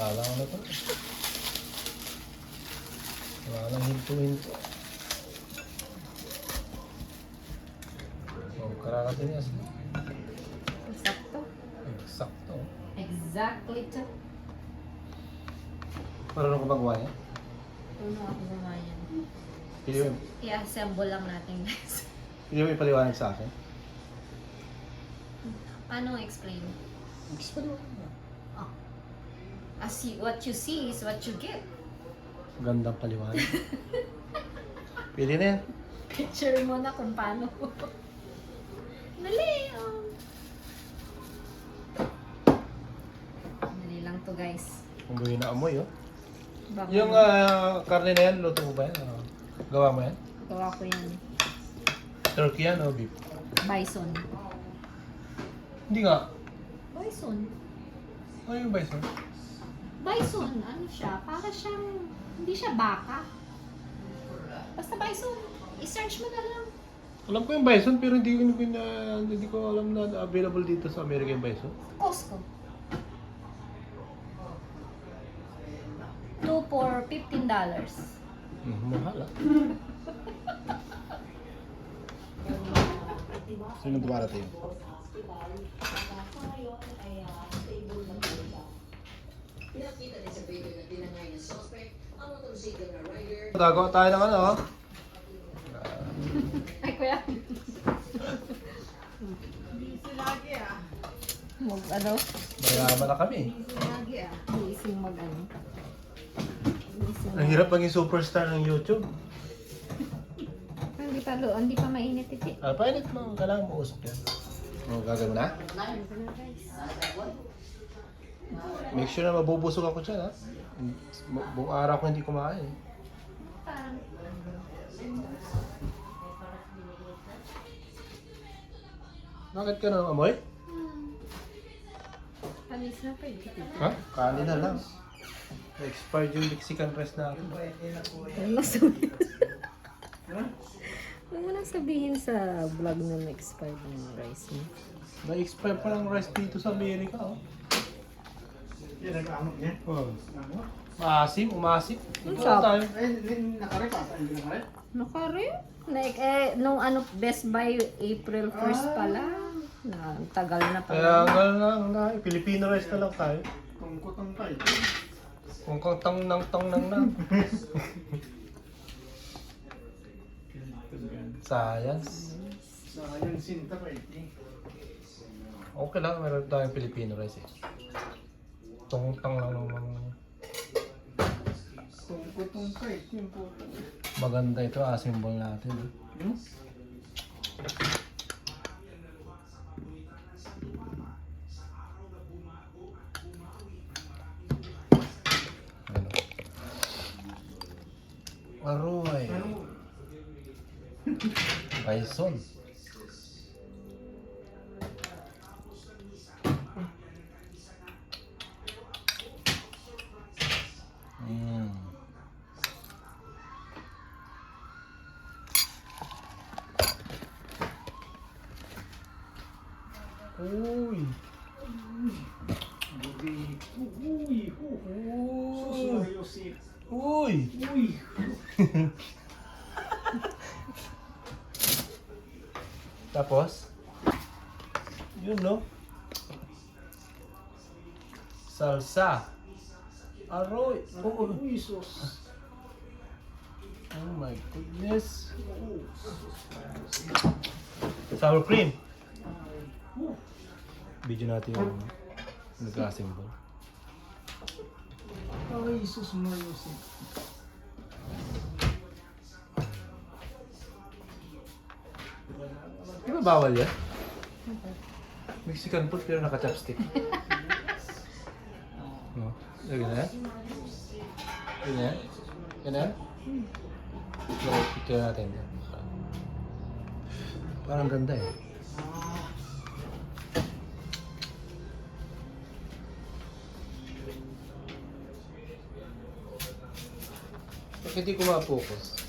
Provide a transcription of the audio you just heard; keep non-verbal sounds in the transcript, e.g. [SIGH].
Wala ko na to. Wala nang hinto-hinto. Oh, kararating niya. Sakto. Eksakto. Exactly to. Marunong ko magawa niya? Puno ako gumayan. Pili mo, I-assemble lang natin guys. pili mo ipaliwanag sa akin. Paano explain? Ipaliwanag mo. Oh. You, what you see is what you get. Gandang paliwanag. [LAUGHS] Pili na yan. Picture mo na kung paano. Dali. Oh. Dali lang to guys. Kung gawin na amoy, oh. Baka Yung ah, karne na yan, luto mo ba yan? Ah, gawa mo yan? gawa ko yan. Turkey yan o beef? Bison. Hindi nga. Bison. Ano yung bison? Bison, ano siya? Para siyang, hindi siya baka. Basta bison. I-search mo na lang. Alam ko yung bison pero hindi ko na, hindi ko alam na available dito sa America yung bison. Costco. 2 for $15. Hmm, mahal ah. Sino dumarating? Gagawa tayo ng ano oh. [LAUGHS] Ay, kuya. Mag ano? Mayaman na kami. Gising mag ano. Ang hirap maging superstar ng YouTube. Hindi pa, lo, hindi pa mainit iti. Ah, painit mo. Kailangan mo usap yan. Oh, gagawin mo na? Make sure na mabubusog ako dyan ha. Bu- Buong araw ko hindi kumain. Bakit ka nang amoy? Panis na pa iti. Ha? Kanin na lang. Expired yung Mexican rice natin. Huwag mo sabihin. Huwag mo nang sabihin sa vlog na na-expired ng rice mo. Na-expire pa ng rice dito sa Amerika. Oh. Yan, nag-amok niya. Oh. Maasim, umasim. Ang Ito sarap. tayo. Eh, hindi nakare pa. Hindi nakare. Nakari? Like, eh, nung ano, Best Buy April 1st pa lang. Na, ang tagal na. Kaya gano'n lang na. Filipino rice na lang tayo. Tungkotong pa eh. Kung kang tang nang tang nang nang. Science. Sayang sinta pa eh. Okay lang, meron tayong Filipino rice eh. Tong tang lang naman. Tungkotong pa eh. Yung. Maganda ito, ah, symbol natin. eh. Hmm? Ano? Aroy. Bison. Ui. Ui. Ui. Ui. Ui. Tapos? Yun no? Salsa. Aroy. Oh, oh, arroz, sus. Oh my goodness. Sour cream. Sour cream. Video natin yung nagka-symbol. Ay, sus mayosip. Di ba bawal yan? Mexican food pero naka-chopstick. [LAUGHS] No? Lagyan na yan? Lagyan na yan? Lagyan na yan? Lagyan picture natin. Parang ganda eh. Bakit di ko ma-focus?